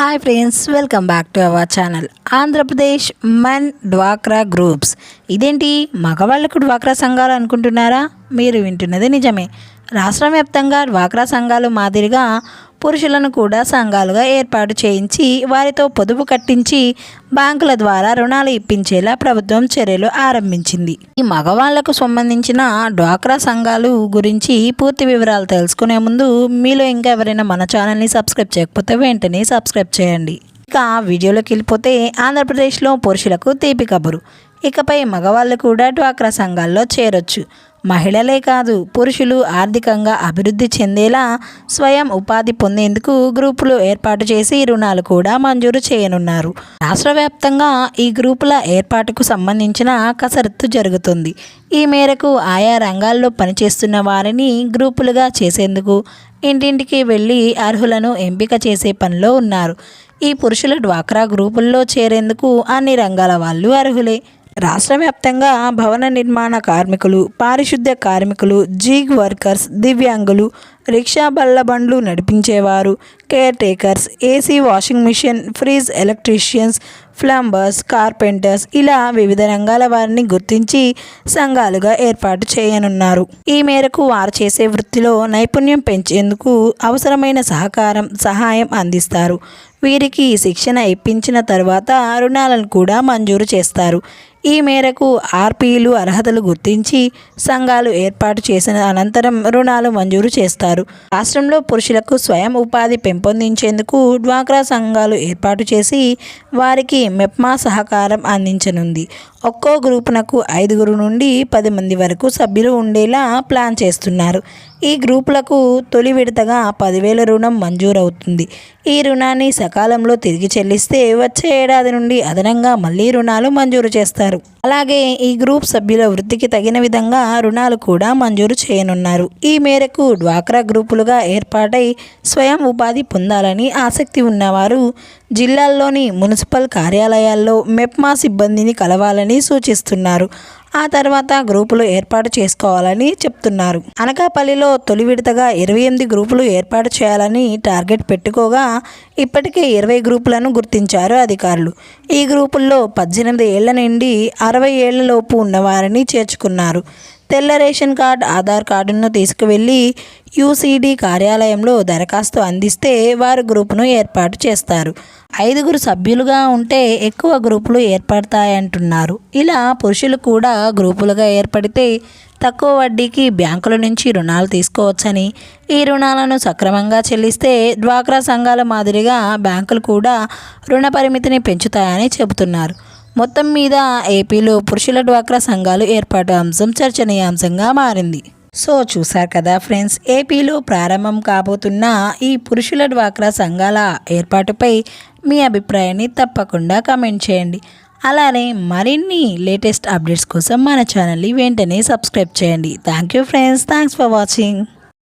Hi friends welcome back to our channel Andhra Pradesh Mann డ్వాక్రా groups ఇదేంటి? మగవాళ్ళకు డ్వాక్రా సంఘాలు అనుకుంటున్నారా? మీరు వింటున్నది నిజమే. రాష్ట్ర వ్యాప్తంగా డ్వాక్రా సంఘాలు మాదిరిగా పురుషులను కూడా సంఘాలుగా ఏర్పాటు చేయించి వారితో పొదుపు కట్టించి బ్యాంకుల ద్వారా రుణాలు ఇప్పించేలా ప్రభుత్వం చర్యలు ఆరంభించింది. ఈ మగవాళ్ళకు సంబంధించిన డ్వాక్రా సంఘాలు గురించి పూర్తి వివరాలు తెలుసుకునే ముందు మీలో ఇంకా ఎవరైనా మన ఛానల్ని సబ్స్క్రైబ్ చేయకపోతే వెంటనే సబ్స్క్రైబ్ చేయండి. ఇక వీడియోలోకి వెళ్ళిపోతే ఆంధ్రప్రదేశ్లో పురుషులకు తీపి కబురు. ఇకపై మగవాళ్ళు కూడా డ్వాక్రా సంఘాల్లో చేరొచ్చు. మహిళలే కాదు పురుషులు ఆర్థికంగా అభివృద్ధి చెందేలా స్వయం ఉపాధి పొందేందుకు గ్రూపులు ఏర్పాటు చేసి రుణాలు కూడా మంజూరు చేయనున్నారు. రాష్ట్ర వ్యాప్తంగా ఈ గ్రూపుల ఏర్పాటుకు సంబంధించిన కసరత్తు జరుగుతుంది. ఈ మేరకు ఆయా రంగాల్లో పనిచేస్తున్న వారిని గ్రూపులుగా చేసేందుకు ఇంటింటికి వెళ్ళి అర్హులను ఎంపిక చేసే పనిలో ఉన్నారు. ఈ పురుషుల డ్వాక్రా గ్రూపుల్లో చేరేందుకు అన్ని రంగాల వాళ్ళు అర్హులే. రాష్ట్ర వ్యాప్తంగా భవన నిర్మాణ కార్మికులు పారిశుద్ధ్య కార్మికులు జీగ్ వర్కర్స్ దివ్యాంగులు రిక్షా బళ్ళ బండ్లు నడిపించేవారు caretakers AC washing machine fridge electricians plumbers carpenters ఇలా వివిధ రంగాల వారిని గుర్తించి సంఘాలుగా ఏర్పాటు చేయనున్నారు. ఈ మేరకు వారు చేసే వృత్తిలో నైపుణ్యం పెంచేందుకు అవసరమైన సహకారం సహాయం అందిస్తారు. వీరికి శిక్షణ ఇప్పించిన తర్వాత రుణాలను కూడా మంజూరు చేస్తారు. ఈ మేరకు ఆర్పీలు అర్హతలు గుర్తించి సంఘాలు ఏర్పాటు చేసిన అనంతరం రుణాలు మంజూరు చేస్తారు. రాష్ట్రంలో పురుషులకు స్వయం ఉపాధి పెంపొందించేందుకు డ్వాక్రా సంఘాలు ఏర్పాటు చేసి వారికి మెప్మా సహకారం అందించనుంది. ఒక్కో గ్రూపునకు ఐదుగురు నుండి పది మంది వరకు సభ్యులు ఉండేలా ప్లాన్ చేస్తున్నారు. ఈ గ్రూపులకు తొలి విడతగా పదివేల రుణం మంజూరవుతుంది. ఈ రుణాన్ని సకాలంలో తిరిగి చెల్లిస్తే వచ్చే ఏడాది నుండి అదనంగా మళ్ళీ రుణాలు మంజూరు చేస్తారు. అలాగే ఈ గ్రూప్ సభ్యుల వృద్ధికి తగిన విధంగా రుణాలు కూడా మంజూరు చేయనున్నారు. ఈ మేరకు డ్వాక్రా గ్రూపులుగా ఏర్పాటై స్వయం ఉపాధి పొందాలని ఆసక్తి ఉన్నవారు జిల్లాల్లోని మున్సిపల్ కార్యాలయాల్లో మెప్మా సిబ్బందిని కలవాలని సూచిస్తున్నారు. ఆ తర్వాత గ్రూపులు ఏర్పాటు చేసుకోవాలని చెప్తున్నారు. అనకాపల్లిలో తొలి విడతగా ఇరవై ఎనిమిది గ్రూపులు ఏర్పాటు చేయాలని టార్గెట్ పెట్టుకోగా ఇప్పటికే ఇరవై గ్రూపులను గుర్తించారు అధికారులు. ఈ గ్రూపుల్లో పద్దెనిమిది ఏళ్ళ నుండి అరవై ఏళ్ళలోపు ఉన్నవారిని చేర్చుకున్నారు. తెల్ల రేషన్ కార్డ్ ఆధార్ కార్డును తీసుకువెళ్ళి యూసీడీ కార్యాలయంలో దరఖాస్తు అందిస్తే వారు గ్రూపును ఏర్పాటు చేస్తారు. ఐదుగురు సభ్యులుగా ఉంటే ఎక్కువ గ్రూపులు ఏర్పడతాయంటున్నారు. ఇలా పురుషులు కూడా గ్రూపులుగా ఏర్పడితే తక్కువ వడ్డీకి బ్యాంకుల నుంచి రుణాలు తీసుకోవచ్చని ఈ రుణాలను సక్రమంగా చెల్లిస్తే డ్వాక్రా సంఘాల మాదిరిగా బ్యాంకులు కూడా రుణ పరిమితిని పెంచుతాయని చెబుతున్నారు. మొత్తం మీద ఏపీలో పురుషుల డ్వాక్రా సంఘాలు ఏర్పాటు అంశం చర్చనీయాంశంగా మారింది. సో చూశారు కదా ఫ్రెండ్స్ ఏపీలో ప్రారంభం కాబోతున్న ఈ పురుషుల డ్వాక్రా సంఘాల ఏర్పాటుపై మీ అభిప్రాయాన్ని తప్పకుండా కామెంట్ చేయండి. అలానే మరిన్ని లేటెస్ట్ అప్డేట్స్ కోసం మన ఛానల్ని వెంటనే సబ్స్క్రైబ్ చేయండి. Thank you friends thanks for watching.